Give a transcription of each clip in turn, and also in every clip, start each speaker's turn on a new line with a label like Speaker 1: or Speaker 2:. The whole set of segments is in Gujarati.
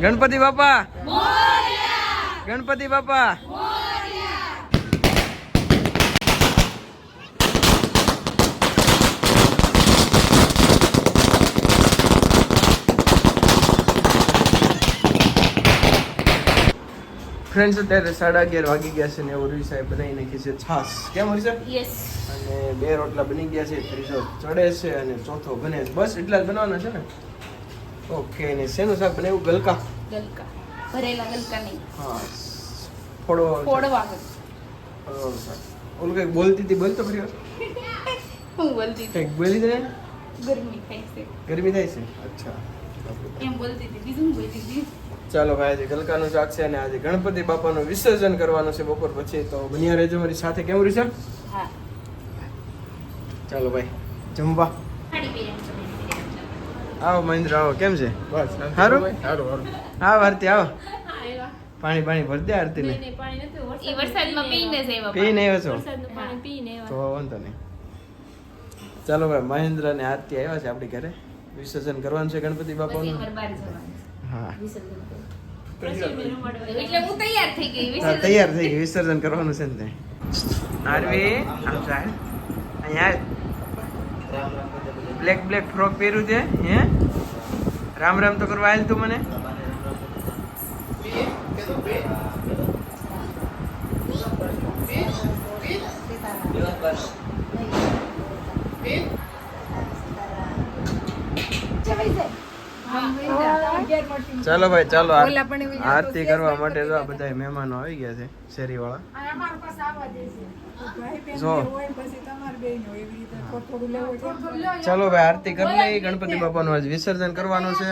Speaker 1: ગણપતિ બાપા. ગણપતિ બાપા. ફ્રેન્ડ્સ અત્યારે સાડા અગિયાર વાગી ગયા છે ને ઓરી સાહેબ બનાવી નાખી છે છાસ. કેમ હોય છે? અને બે રોટલા બની ગયા છે. ત્રીજો ચડે છે અને ચોથો બને છે. બસ એટલા જ બનાવવાના છે ને? ઓકે ને શેનું શાક એવું ગલકા.
Speaker 2: ગલકા ભરેલા ગલકા નહીં ફોડવા
Speaker 1: ઓલું કંઈક બોલતી હતી બોલતો ફરી વાર
Speaker 2: હું બોલતી હતી
Speaker 1: કંઈક બોલી દે
Speaker 2: ગરમી થાય છે
Speaker 1: ગરમી થાય છે અચ્છા
Speaker 2: એમ બોલતી હતી બીજું બોલતી હતી
Speaker 1: ચાલો ભાઈ આજે ગલકાનું શાક છે અને આજે ગણપતિ બાપાનું વિસર્જન કરવાનું છે બપોર પછી તો બન્યા રહેજો મારી સાથે. કેમ રહી છે ચાલો ભાઈ જમવા. આવો મહેન્દ્ર આવો. કેમ છે?
Speaker 3: બસ
Speaker 1: સારું?
Speaker 3: સારું સારું
Speaker 1: આવો આરતી આવો. પાણી પાણી ભરી દે આરતીને
Speaker 2: એ વરસાદમાં પીને જ
Speaker 1: પીને આવ્યો છો?
Speaker 2: વરસાદનું પાણી પીને
Speaker 1: તો વાંધો નહીં. ચાલો ભાઈ મહેન્દ્ર અને આરતી આવ્યા છે આપણી ઘરે. વિસર્જન કરવાનું છે ગણપતિ બાપાનું? હા.
Speaker 2: વિસર્જન કરવા. એટલે હું તૈયાર થઈ ગઈ વિસર્જન
Speaker 1: તૈયાર થઈ ગઈ. વિસર્જન કરવાનું છે ને આરવી આમ જાય અહીંયા બ્લેક બ્લેક ફ્રોક પહેર્યું છે હે? રામ રામ તો કરવા આવેલ તું મને. ચાલો ભાઈ ચાલો. આરતી કરવા માટે જો આ બધા મહેમાનો આવી ગયા છે શેરી વાળા જો. ચાલો ભાઈ આરતી કરી લઈ ગણપતિ બાપાનું આજ વિસર્જન કરવાનું છે.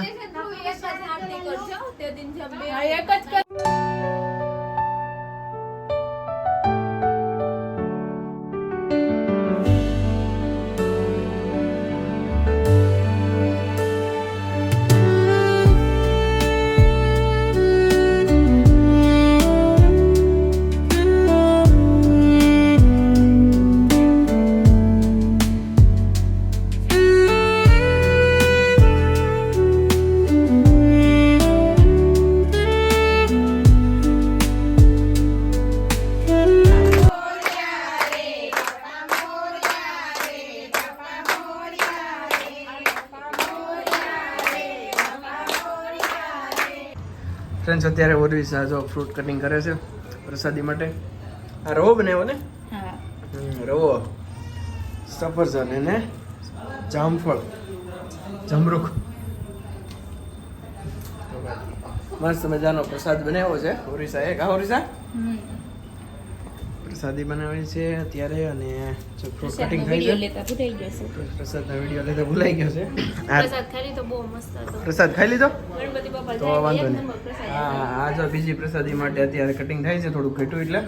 Speaker 1: ફ્રેન્ડ્સ અત્યારે ઓરવી સાજો જો ફ્રૂટ કટિંગ કરે છે પ્રસાદી માટે. આ રવો બનાવ્યો ને? રવો. સફરજન અને જામફળ. જમરૂખ મસ્ત મજાનો પ્રસાદ બનાવ્યો છે ઓરિસા એ કા ઓરિસા. પ્રસાદી બનાવી છે અત્યારે અને ફ્રૂટ કટિંગ
Speaker 2: લેતા ભૂલાઈ ગયો છે.
Speaker 1: પ્રસાદના વીડિયો લેતા ભૂલાઈ ગયો છે.
Speaker 2: પ્રસાદ ખાઈ લીધો બહુ મસ્ત હતો.
Speaker 1: પ્રસાદ ખાઈ લીધો?
Speaker 2: ગણપતિ બાપા
Speaker 1: તો વાંધો નહીં. હા આ જો બીજી પ્રસાદી માટે અત્યારે કટિંગ થાય છે થોડું ઘટ્યું એટલે.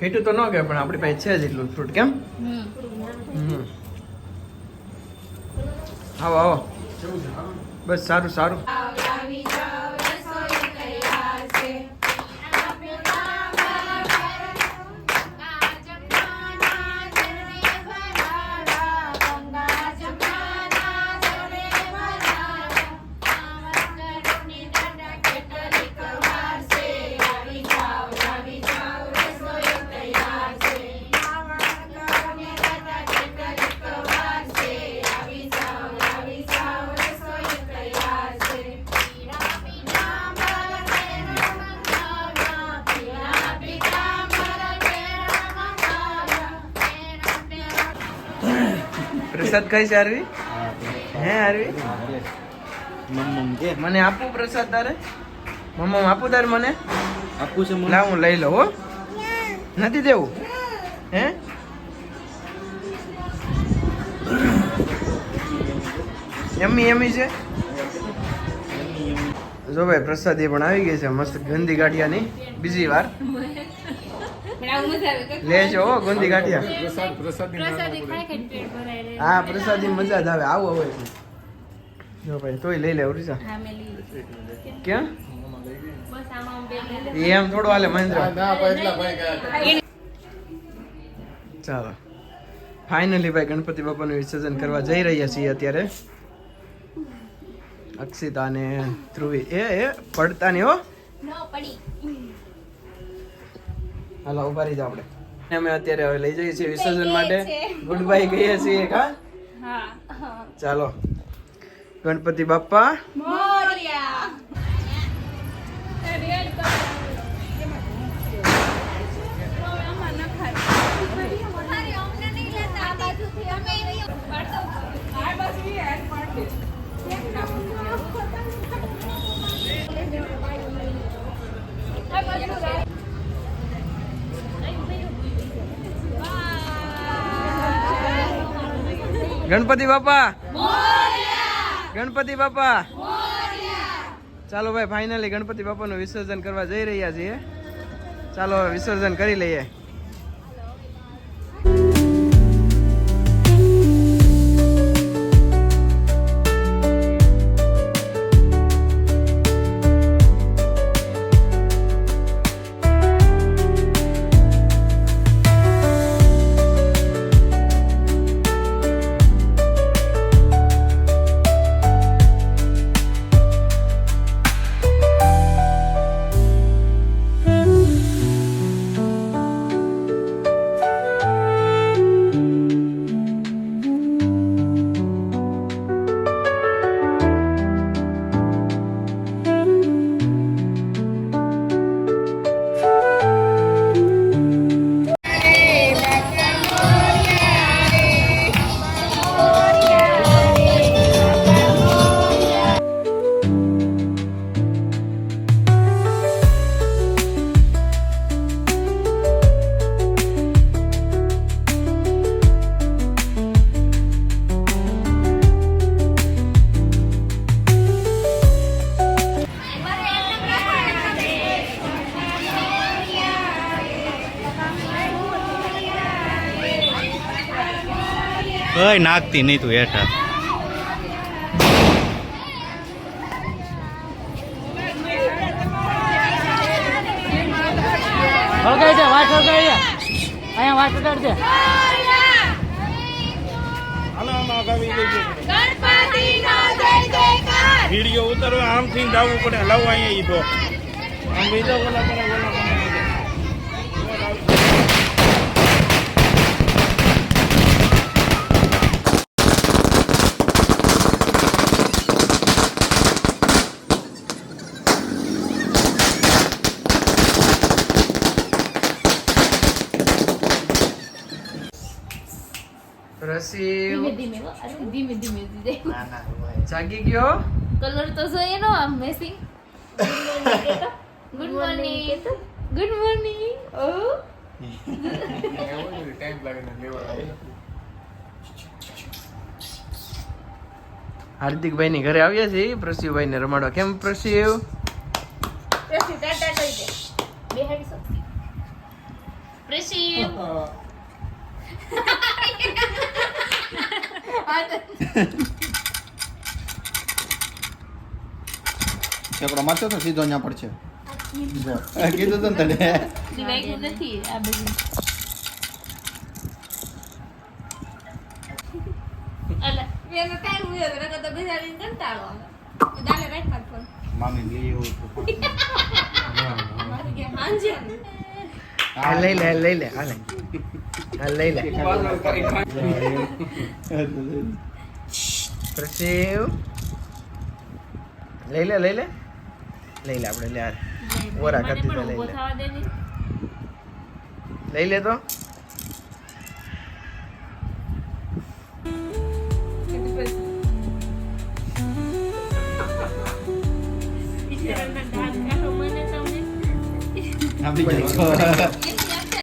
Speaker 1: ઘટ્યું તો ન કે પણ આપણી પાસે છે જ એટલું ફ્રૂટ કેમ?
Speaker 2: હમ.
Speaker 1: હમ. આવો આવો. બસ સારું સારું. પ્રસાદ ખાઈશ આરવી હે આરવી મને આપું પ્રસાદ તારે? મમ્મ આપું તારે મને?
Speaker 3: આપું છે
Speaker 1: ના હું લઈ લઉં હો. નથી દેવું? હે? એમી એમી છે? જો ભાઈ પ્રસાદી પણ આવી ગઈ છે મસ્ત ગંદી ગાંઠિયાની. બીજી વાર
Speaker 2: પણ આવું મજા આવે કે?
Speaker 1: લેજો હો ગંદી ગાંઠિયા.
Speaker 3: પ્રસાદ પ્રસાદ.
Speaker 1: હા પ્રસાદી મજા જ આવે. આવો હોય જો ભાઈ તોય લઈ લે ઓરિસા
Speaker 2: હા, મેં લીધી.
Speaker 1: ક્યાં. એમ થોડું હાલે મહેન્દ્ર.
Speaker 3: ભાઈ
Speaker 1: ચાલો. ફાઇનલી ભાઈ ગણપતિ બાપાનું વિસર્જન કરવા જઈ રહ્યા છીએ અત્યારે. અક્ષિતા ને ધ્રુવી. એ એ પડતા નહીં હો.
Speaker 2: પડી.
Speaker 1: હાલો ઊભા રહી જાઓ આપણે. અમે અત્યારે હવે લઈ જઈએ છીએ વિસર્જન માટે. ગુડ બાય કહીએ છીએ કા
Speaker 2: હા
Speaker 1: ચાલો. ગણપતિ બાપ્પા.
Speaker 2: મોરિયા રેડ કલર અમને નહીં લેતા આ બાજુથી અમે પાડતો આ બાજુ હેડ પાડ દે આ બાજુ
Speaker 1: ગણપતિ બાપા. ગણપતિ બાપા. ચાલો ભાઈ ફાઇનલી ગણપતિ બાપાનું વિસર્જન કરવા જઈ રહ્યા છીએ. ચાલો વિસર્જન કરી લઈએ.
Speaker 3: કઈ નાખતી નહીં તું હેઠા
Speaker 4: હળગાઈ દે વાત હળગાઈ દે. અહીંયા
Speaker 2: નો જય જયકાર.
Speaker 5: વીડિયો ઉતરવા આમથી જવું પડે. હલાવવા અહીંયા ઈ તો. આમ બીજો બોલા કરે ઓલા
Speaker 1: રસી
Speaker 2: ધીમે ધીમે
Speaker 1: જાગી ગયો
Speaker 2: કલર તો જોઈએ નો આમ મેસિંગ ગુડ મોર્નિંગ ગુડ મોર્નિંગ ઓ
Speaker 1: હાર્દિકભાઈ ની ઘરે આવ્યા છે પ્રસ્યુભાઈ ને રમાડવા કેમ પ્રસ્યુ
Speaker 2: પ્રેસી
Speaker 3: છેકડો મારતો તો સીધો અહીંયા પડશે. કીધું તું ને તને.
Speaker 2: નથી આ બધું અલા મેં તો કાઈ મુયો તો નકર તો બેસાડીને કંટાળો આવે
Speaker 3: મામી લઈ
Speaker 1: લે લઈ લે લઈ લે હા, લઈ લે. પ્રસ્યુ લઈ લે લઈ લે. લઈ લે આપણે, લે. ઓરા કરતી લઈ લે. લઈ લે તો.
Speaker 3: Nanti jalan.